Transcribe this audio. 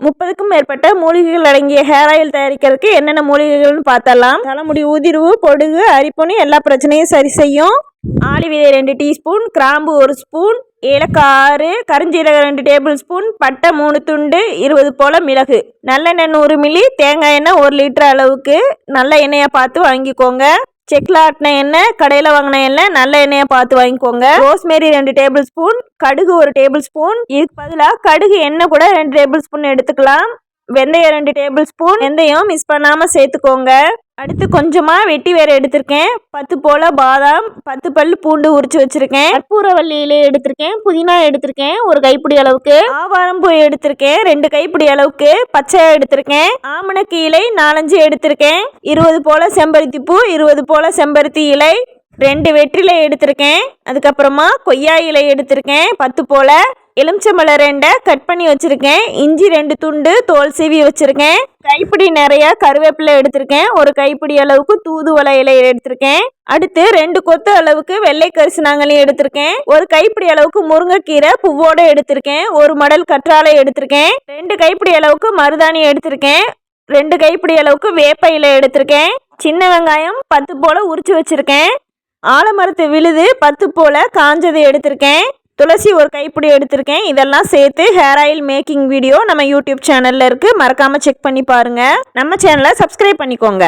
முப்பதுக்கும் மேற்பட்ட மூலிகைகள் அடங்கிய ஹேர் ஆயில் தயாரிக்கிறதுக்கு என்னென்ன மூலிகைகள்னு பார்த்தலாம் தலைமுடி உதிர்வு பொடுகு அரிப்புன்னு எல்லா பிரச்சனையும் சரி செய்யும். ஆளி விதை ரெண்டு டீஸ்பூன் கிராம்பு ஒரு ஸ்பூன் ஏலக்காய் ஆறு கருஞ்சீரகம் ரெண்டு டேபிள் ஸ்பூன் பட்டை மூணு துண்டு இருபது போல் மிளகு. நல்லெண்ணெய் நூறு மில்லி தேங்காய் எண்ணெய் ஒரு லிட்டர் அளவுக்கு. நல்ல எண்ணெயாக பார்த்து வாங்கிக்கோங்க. செக்கில் ஆட்டின எண்ணெய் கடையில் வாங்கின எண்ணெய் நல்ல எண்ணெயை பார்த்து வாங்கிக்கோங்க. ரோஸ்மேரி ரெண்டு டேபிள் ஸ்பூன் கடுகு ஒரு டேபிள் ஸ்பூன். இதுக்கு பதிலாக கடுகு எண்ணெய் கூட ரெண்டு டேபிள் ஸ்பூன் எடுத்துக்கலாம். வெந்தயம் ரெண்டு டேபிள் ஸ்பூன் வெந்தயம் மிஸ் பண்ணாமல் சேர்த்துக்கோங்க. அடுத்து கொஞ்சமாக வெட்டி வேற எடுத்திருக்கேன். பத்து போல் பாதாம் பத்து பல் பூண்டு உரிச்சு வச்சிருக்கேன். கற்பூரவள்ளி இலை எடுத்திருக்கேன். புதினா எடுத்திருக்கேன். ஒரு கைப்பிடி அளவுக்கு. ஆவாரம்பூ எடுத்திருக்கேன். ரெண்டு கைப்பிடி அளவுக்கு. பச்சை எடுத்திருக்கேன். ஆமணக்கு இலை நாலஞ்சு எடுத்திருக்கேன். இருபது போல் செம்பருத்தி பூ இருபது போல் செம்பருத்தி இலை. ரெண்டு வெற்றிலை எடுத்திருக்கேன். அதுக்கப்புறமா கொய்யா இலை எடுத்திருக்கேன். பத்து போல் எலுமிச்சம்பழம் ரெண்டை கட் பண்ணி வச்சுருக்கேன். இஞ்சி ரெண்டு துண்டு தோல் சீவி வச்சுருக்கேன். கைப்பிடி நிறையா கருவேப்பிலை எடுத்திருக்கேன். ஒரு கைப்பிடி அளவுக்கு தூதுவளை இலையை எடுத்திருக்கேன். அடுத்து ரெண்டு கொத்து அளவுக்கு வெள்ளை கரிசனாங்கலையும் எடுத்திருக்கேன். ஒரு கைப்பிடி அளவுக்கு முருங்கைக்கீரை பூவோட எடுத்திருக்கேன். ஒரு மடல் கற்றாழை எடுத்திருக்கேன். ரெண்டு கைப்பிடி அளவுக்கு மருதாணி எடுத்திருக்கேன். ரெண்டு கைப்பிடி அளவுக்கு வேப்ப இலை எடுத்திருக்கேன். சின்ன வெங்காயம் பத்து போல் உரிச்சு வச்சுருக்கேன். ஆலமரத்து விழுது பத்து போல் காஞ்சது எடுத்திருக்கேன். துளசி ஒரு கைப்பிடி எடுத்திருக்கேன். இதெல்லாம் சேர்த்து ஹேர் ஆயில் மேக்கிங் வீடியோ நம்ம யூடியூப் சேனலில் இருக்குது மறக்காமல் செக் பண்ணி பாருங்கள் நம்ம சேனலை சப்ஸ்கிரைப் பண்ணிக்கோங்க.